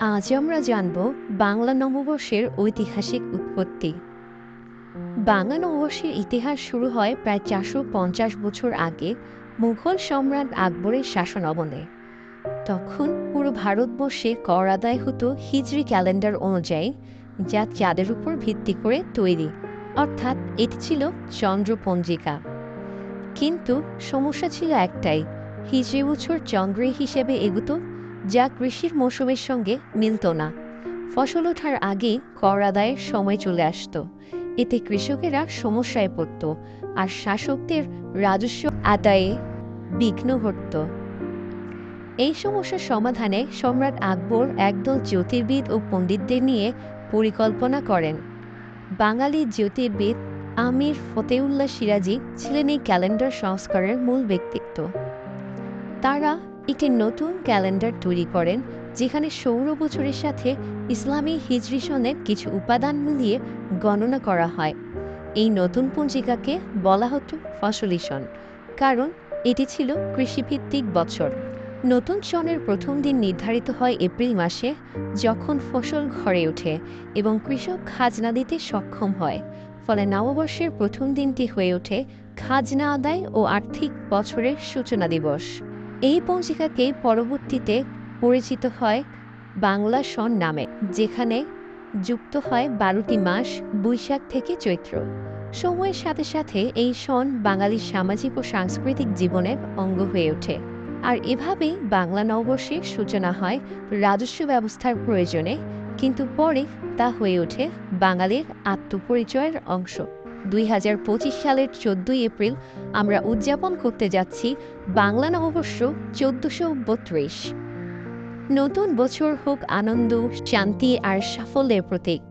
আজ আমরা জানব বাংলা নববর্ষের ঐতিহাসিক উৎপত্তি। বাংলা নববর্ষের ইতিহাস শুরু হয় প্রায় চারশো পঞ্চাশ বছর আগে মুঘল সম্রাট আকবরের শাসন অবনে। তখন পুরো ভারতবর্ষে কর আদায় হতো হিজরি ক্যালেন্ডার অনুযায়ী, যা চাঁদের উপর ভিত্তি করে তৈরি, অর্থাৎ এটি ছিল চন্দ্রপঞ্জিকা। কিন্তু সমস্যা ছিল একটাই, হিজরি বছর চন্দ্রের হিসেবে এগুতো যা কৃষির মৌসুমের সঙ্গে মিলত না। ফসল ওঠার আগেই কর আদায়ের সময় চলে আসতো। এতে কৃষকেরা সমস্যায় পড়ত আর শাসকদের রাজস্ব আদায়ে বিঘ্ন ঘটত। এই সমস্যার সমাধানে সম্রাট আকবর একদল জ্যোতির্বিদ ও পণ্ডিতদের নিয়ে পরিকল্পনা করেন। বাঙালি জ্যোতির্বিদ আমির ফতেউল্লাহ সিরাজি ছিলেন এই ক্যালেন্ডার সংস্কারের মূল ব্যক্তিত্ব। তারা একটি নতুন ক্যালেন্ডার তৈরি করেন, যেখানে সৌর বছরের সাথে ইসলামী হিজরি সনের কিছু উপাদান মিলিয়ে গণনা করা হয়। এই নতুন পঞ্জিকাকে বলা হতো ফসলি সন, কারণ এটি ছিল কৃষিভিত্তিক বছর নতুন সনের প্রথম দিন নির্ধারিত হয় এপ্রিল মাসে, যখন ফসল ঘরে ওঠে এবং কৃষক খাজনা দিতে সক্ষম হয়। ফলে নববর্ষের প্রথম দিনটি হয়ে ওঠে খাজনা আদায় ও আর্থিক বছরের সূচনা দিবস। এই পঞ্জিকাকে পরবর্তীতে পরিচিত হয় বাংলা সন নামে, যেখানে যুক্ত হয় বারোটি মাস, বৈশাখ থেকে চৈত্র। সময়ের সাথে সাথে এই সন বাঙালির সামাজিক ও সাংস্কৃতিক জীবনের অঙ্গ হয়ে ওঠে। আর এভাবেই বাংলা নববর্ষের সূচনা হয় রাজস্ব ব্যবস্থার প্রয়োজনে, কিন্তু পরে তা হয়ে ওঠে বাঙালির আত্মপরিচয়ের অংশ। দুই হাজার পঁচিশ সালের চোদ্দই এপ্রিল আমরা উদযাপন করতে যাচ্ছি বাংলা নববর্ষ চোদ্দশো বত্রিশ। নতুন বছর হোক আনন্দ, শান্তি আর সাফল্যের প্রতীক।